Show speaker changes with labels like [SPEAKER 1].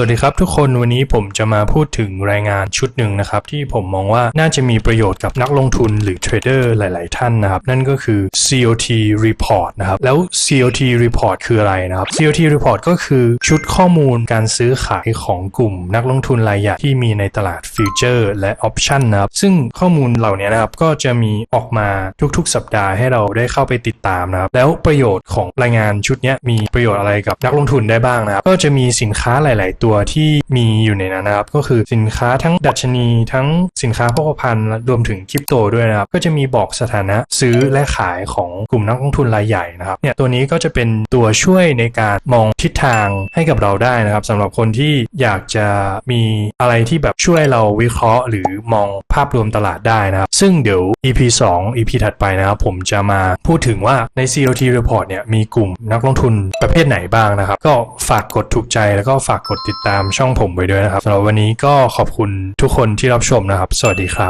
[SPEAKER 1] วัสดีครับทุกคนวันนี้ผมจะมาพูดถึงรายงานชุดหนึ่งนะครับ ที่ผมมองว่าน่าจะมีประโยชน์กับนักลงทุนหรือเทรดเดอร์หลาย ๆ ท่านนะครับ นั่นก็คือ COT report นะครับ แล้ว COT report คืออะไรนะครับ COT report ก็คือชุดข้อมูลการซื้อขายของกลุ่มนักลงทุนรายใหญ่ที่มีในตลาดฟิวเจอร์และออปชันนะครับ ซึ่งข้อมูลเหล่านี้นะครับก็จะมีออกมาทุก ๆ สัปดาห์ให้เราได้เข้าไปติดตามนะครับ แล้วประโยชน์ของรายงานชุดนี้มีประโยชน์อะไรกับนักลงทุนได้บ้างนะครับก็จะมีสินค้าหลาย ๆตัวที่มีอยู่ในนั้นนะครับ ก็คือสินค้าทั้งดัชนีทั้งสินค้าโภคภัณฑ์รวมถึงคริปโตด้วยนะครับ ก็จะมีบอกสถานะซื้อและขายของกลุ่มนักลงทุนรายใหญ่นะครับเนี่ยตัวนี้ก็จะเป็นตัวช่วยในการมองทิศทางให้กับเราได้นะครับสำหรับคนที่อยากจะมีอะไรที่แบบช่วยเราวิเคราะห์ หรือมองภาพรวมตลาดได้นะครับ ซึ่งเดี๋ยว EP 2 EP ถัดไปนะครับ ผมจะมาพูดถึงว่าใน COT report เนี่ยมีกลุ่มนักลงทุนประเภทไหนบ้างนะครับ ก็ฝากกดถูกใจแล้วก็ฝากกดติดตามช่องผมไว้ด้วยนะครับสำหรับวันนี้ก็ขอบคุณทุกคนที่รับชมนะครับ สวัสดีครับ